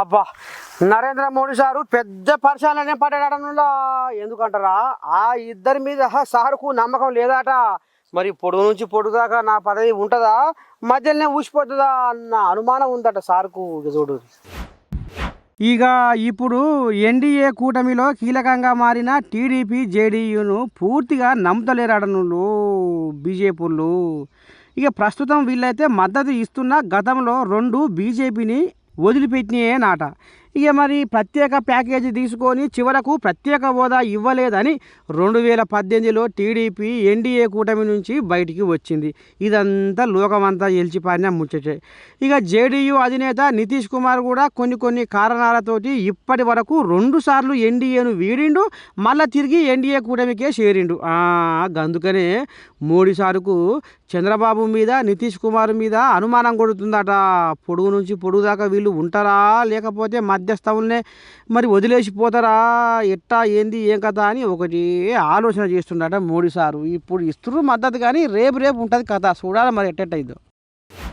అబ్బా నరేంద్ర మోడీ సారు పెద్ద పరిశాలనే పడ్డాడనులా ఎందుకంటారా ఆ ఇద్దరి మీద సారుకు నమ్మకం లేదాట. మరి పొడుగు నుంచి పొడుగుదాకా నా పదవి ఉంటుందా? మధ్యలోనే ఊసిపోతుందా అన్న అనుమానం ఉందట సార్కు చూడు. ఇక ఇప్పుడు ఎన్డీఏ కూటమిలో కీలకంగా మారిన టీడీపీ జేడీయూను పూర్తిగా నమ్ముతలేరాడనులు బీజేపీలు. ఇక ప్రస్తుతం వీళ్ళైతే మద్దతు ఇస్తున్న గతంలో రెండు బీజేపీని వదిలిపెట్టినయే నాట. ఇక మరి ప్రత్యేక ప్యాకేజీ తీసుకొని చివరకు ప్రత్యేక హోదా ఇవ్వలేదని రెండు వేల పద్దెనిమిదిలో టీడీపీ ఎన్డీఏ కూటమి నుంచి బయటికి వచ్చింది. ఇదంతా లోకమంతా ఎలిచిపారిన ముచ్చటే. ఇక జేడీయూ అధినేత నితీష్ కుమార్ కూడా కొన్ని కొన్ని కారణాలతోటి ఇప్పటి వరకు రెండు సార్లు ఎన్డీఏను వీడిండు మళ్ళీ తిరిగి ఎన్డీఏ కూటమికే చేరిండు. అందుకనే మోడీ సారుకు చంద్రబాబు మీద నితీష్ కుమార్ మీద అనుమానం కొడుతుందట. పొడుగు నుంచి పొడుగు దాకా వీళ్ళు ఉంటారా లేకపోతే మధ్యస్థములనే మరి వదిలేసిపోతారా? ఎట్టా ఏంది? ఏం కథ అని ఒకటి ఆలోచన చేస్తుండట మోడీ సారు. ఇప్పుడు ఇస్తున్నారు మద్దతు కానీ రేపు రేపు ఉంటుంది కథ. చూడాలి మరి ఎట్టెట్టయిద్దో